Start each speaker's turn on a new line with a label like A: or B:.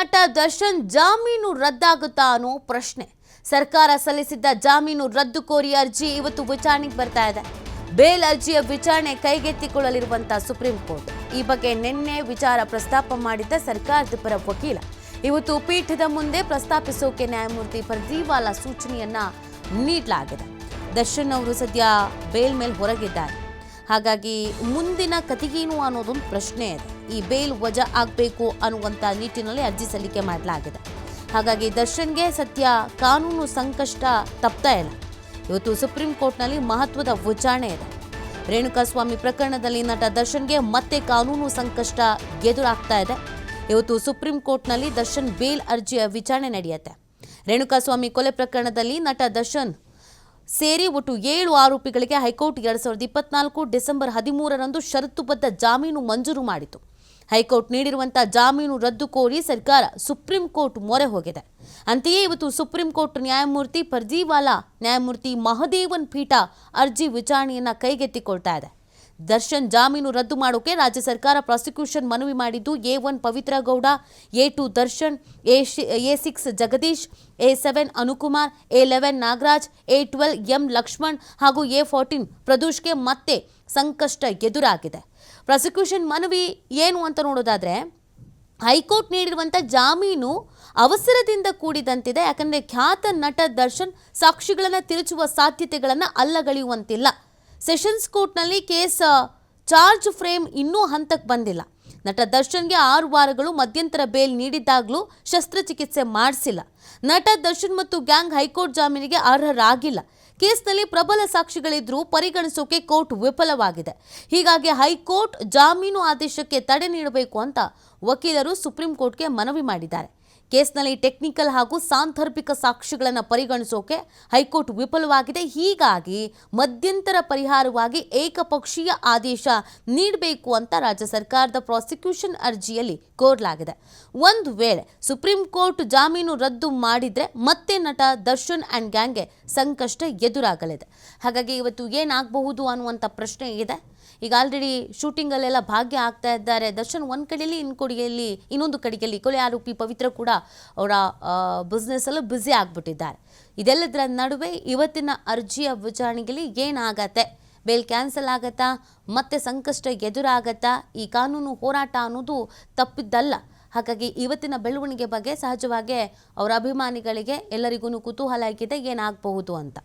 A: ನಟ ದರ್ಶನ್ ಜಾಮೀನು ರದ್ದಾಗುತ್ತಾ ಅನ್ನೋ ಪ್ರಶ್ನೆ. ಸರ್ಕಾರ ಸಲ್ಲಿಸಿದ್ದ ಜಾಮೀನು ರದ್ದು ಕೋರಿ ಅರ್ಜಿ ಇವತ್ತು ವಿಚಾರಣೆಗೆ ಬರ್ತಾ ಇದೆ. ಬೇಲ್ ಅರ್ಜಿಯ ವಿಚಾರಣೆ ಕೈಗೆತ್ತಿಕೊಳ್ಳಲಿರುವಂತಹ ಸುಪ್ರೀಂ ಕೋರ್ಟ್. ಈ ಬಗ್ಗೆ ನಿನ್ನೆ ವಿಚಾರ ಪ್ರಸ್ತಾಪ ಮಾಡಿದ್ದ ಸರ್ಕಾರದ ಪರ ವಕೀಲ. ಇವತ್ತು ಪೀಠದ ಮುಂದೆ ಪ್ರಸ್ತಾಪಿಸೋಕೆ ನ್ಯಾಯಮೂರ್ತಿ ಪರ್ದಿವಾಲಾ ಸೂಚನೆಯನ್ನ ನೀಡಲಾಗಿದೆ. ದರ್ಶನ್ ಅವರು ಸದ್ಯ ಬೇಲ್ ಮೇಲೆ ಹೊರಗಿದ್ದಾರೆ. ಹಾಗಾಗಿ ಮುಂದಿನ ಕತಿಗೇನು ಅನ್ನೋದೊಂದು ಪ್ರಶ್ನೆ ಇದೆ. ಈ ಬೇಲ್ ವಜಾ ಆಗಬೇಕು ಅನ್ನುವಂಥ ನಿಟ್ಟಿನಲ್ಲಿ ಅರ್ಜಿ ಸಲ್ಲಿಕೆ ಮಾಡಲಾಗಿದೆ. ಹಾಗಾಗಿ ದರ್ಶನ್ಗೆ ಸದ್ಯ ಕಾನೂನು ಸಂಕಷ್ಟ ತಪ್ತಾ ಇಲ್ಲ. ಇವತ್ತು ಸುಪ್ರೀಂ ಕೋರ್ಟ್ನಲ್ಲಿ ಮಹತ್ವದ ವಿಚಾರಣೆ ಇದೆ. ರೇಣುಕಾಸ್ವಾಮಿ ಪ್ರಕರಣದಲ್ಲಿ ನಟ ದರ್ಶನ್ಗೆ ಮತ್ತೆ ಕಾನೂನು ಸಂಕಷ್ಟ ಎದುರಾಗ್ತಾ ಇದೆ. ಇವತ್ತು ಸುಪ್ರೀಂ ಕೋರ್ಟ್ನಲ್ಲಿ ದರ್ಶನ್ ಬೇಲ್ ಅರ್ಜಿಯ ವಿಚಾರಣೆ ನಡೆಯುತ್ತೆ. ರೇಣುಕಾಸ್ವಾಮಿ ಕೊಲೆ ಪ್ರಕರಣದಲ್ಲಿ ನಟ ದರ್ಶನ್ ಸೇರಿ ಒಟ್ಟು ಏಳು ಆರೋಪಿಗಳಿಗೆ ಹೈಕೋರ್ಟ್ ಎರಡು ಸಾವಿರದ ಇಪ್ಪತ್ನಾಲ್ಕು ಡಿಸೆಂಬರ್ ಹದಿಮೂರರಂದು ಷರತ್ತುಬದ್ಧ ಜಾಮೀನು ಮಂಜೂರು ಮಾಡಿತು. ಹೈಕೋರ್ಟ್ ನೀಡಿರುವಂತಹ ಜಾಮೀನು ರದ್ದು ಕೋರಿ ಸರ್ಕಾರ ಸುಪ್ರೀಂ ಕೋರ್ಟ್ ಮೊರೆ ಹೋಗಿದೆ. ಅಂತೆಯೇ ಇವತ್ತು ಸುಪ್ರೀಂ ಕೋರ್ಟ್ ನ್ಯಾಯಮೂರ್ತಿ ಪರ್ಜಿವಾಲಾ, ನ್ಯಾಯಮೂರ್ತಿ ಮಹದೇವನ್ ಪೀಠ ಅರ್ಜಿ ವಿಚಾರಣೆಯನ್ನ ಕೈಗೆತ್ತಿಕೊಳ್ತಾ ಇದೆ. ದರ್ಶನ್ ಜಾಮೀನು ರದ್ದು ಮಾಡೋಕೆ ರಾಜ್ಯ ಸರ್ಕಾರ ಪ್ರಾಸಿಕ್ಯೂಷನ್ ಮನವಿ ಮಾಡಿದ್ದು, A one Pavithra Gowda A two Darshan, A A six Jagadish, A seven Anukumar, A eleven Nagaraj, A twelve M Lakshman ಹಾಗೂ ಎ ಫೋರ್ಟೀನ್ ಪ್ರದೋಷ್ಗೆ ಮತ್ತೆ ಸಂಕಷ್ಟ ಎದುರಾಗಿದೆ. ಪ್ರಾಸಿಕ್ಯೂಷನ್ ಮನವಿ ಏನು ಅಂತ ನೋಡೋದಾದರೆ, ಹೈಕೋರ್ಟ್ ನೀಡಿರುವಂಥ ಜಾಮೀನು ಅವಸರದಿಂದ ಕೂಡಿದಂತಿದೆ. ಯಾಕಂದರೆ ಖ್ಯಾತ ನಟ ದರ್ಶನ್ ಸಾಕ್ಷಿಗಳನ್ನು ತಿರುಚುವ ಸಾಧ್ಯತೆಗಳನ್ನು ಅಲ್ಲಗಳೆಯುವಂತಿಲ್ಲ. ಸೆಷನ್ಸ್ ಕೋರ್ಟ್ನಲ್ಲಿ ಕೇಸ್ ಚಾರ್ಜ್ ಫ್ರೇಮ್ ಇನ್ನೂ ಹಂತಕ್ಕೆ ಬಂದಿಲ್ಲ. ನಟ ದರ್ಶನ್ಗೆ ಆರು ವಾರಗಳು ಮಧ್ಯಂತರ ಬೇಲ್ ನೀಡಿದ್ದಾಗಲೂ ಶಸ್ತ್ರಚಿಕಿತ್ಸೆ ಮಾಡಿಸಿಲ್ಲ. ನಟ ದರ್ಶನ್ ಮತ್ತು ಗ್ಯಾಂಗ್ ಹೈಕೋರ್ಟ್ ಜಾಮೀನಿಗೆ ಅರ್ಹರಾಗಿಲ್ಲ. ಕೇಸ್ನಲ್ಲಿ ಪ್ರಬಲ ಸಾಕ್ಷಿಗಳಿದ್ರೂ ಪರಿಗಣಿಸೋಕೆ ಕೋರ್ಟ್ ವಿಫಲವಾಗಿದೆ. ಹೀಗಾಗಿ ಹೈಕೋರ್ಟ್ ಜಾಮೀನು ಆದೇಶಕ್ಕೆ ತಡೆ ನೀಡಬೇಕು ಅಂತ ವಕೀಲರು ಸುಪ್ರೀಂ ಕೋರ್ಟ್ಗೆ ಮನವಿ ಮಾಡಿದ್ದಾರೆ. ಕೇಸ್ನಲ್ಲಿ ಟೆಕ್ನಿಕಲ್ ಹಾಗೂ ಸಾಂದರ್ಭಿಕ ಸಾಕ್ಷಿಗಳನ್ನು ಪರಿಗಣಿಸೋಕೆ ಹೈಕೋರ್ಟ್ ವಿಫಲವಾಗಿದೆ. ಹೀಗಾಗಿ ಮಧ್ಯಂತರ ಪರಿಹಾರವಾಗಿ ಏಕಪಕ್ಷೀಯ ಆದೇಶ ನೀಡಬೇಕು ಅಂತ ರಾಜ್ಯ ಸರ್ಕಾರದ ಪ್ರಾಸಿಕ್ಯೂಷನ್ ಅರ್ಜಿಯಲ್ಲಿ ಕೋರಲಾಗಿದೆ. ಒಂದು ವೇಳೆ ಸುಪ್ರೀಂ ಕೋರ್ಟ್ ಜಾಮೀನು ರದ್ದು ಮಾಡಿದ್ರೆ ಮತ್ತೆ ನಟ ದರ್ಶನ್ ಆ್ಯಂಡ್ ಗ್ಯಾಂಗ್ಗೆ ಸಂಕಷ್ಟ ಎದುರಾಗಲಿದೆ. ಹಾಗಾಗಿ ಇವತ್ತು ಏನಾಗಬಹುದು ಅನ್ನುವಂಥ ಪ್ರಶ್ನೆ ಇದೆ. ಈಗ ಆಲ್ರೆಡಿ ಶೂಟಿಂಗಲ್ಲೆಲ್ಲ ಭಾಗ್ಯ ಆಗ್ತಾ ಇದ್ದಾರೆ. ದರ್ಶನ್ ಒಂದ್ ಕಡೆಯಲ್ಲಿ ಇನ್ನು ಕಡೆಯಲ್ಲಿ, ಇನ್ನೊಂದು ಕಡೆಯಲ್ಲಿ ಕೊಲೆ ಆರೋಪಿ ಪವಿತ್ರ ಕೂಡ ಅವರ ಬಿಸ್ನೆಸ್ಸಲ್ಲೂ ಬ್ಯುಸಿ ಆಗಿಬಿಟ್ಟಿದ್ದಾರೆ. ಇದೆಲ್ಲದರ ನಡುವೆ ಇವತ್ತಿನ ಅರ್ಜಿಯ ವಿಚಾರಣೆಯಲ್ಲಿ ಏನಾಗತ್ತೆ? ಬೇಲ್ ಕ್ಯಾನ್ಸಲ್ ಆಗತ್ತಾ? ಮತ್ತೆ ಸಂಕಷ್ಟ ಎದುರಾಗತ್ತಾ? ಈ ಕಾನೂನು ಹೋರಾಟ ಅನ್ನೋದು ತಪ್ಪಿದ್ದಲ್ಲ. ಹಾಗಾಗಿ ಇವತ್ತಿನ ಬೆಳವಣಿಗೆ ಬಗ್ಗೆ ಸಹಜವಾಗಿ ಅವರ ಅಭಿಮಾನಿಗಳಿಗೆ ಎಲ್ಲರಿಗೂ ಕುತೂಹಲ ಆಗಿದೆ ಏನಾಗಬಹುದು ಅಂತ.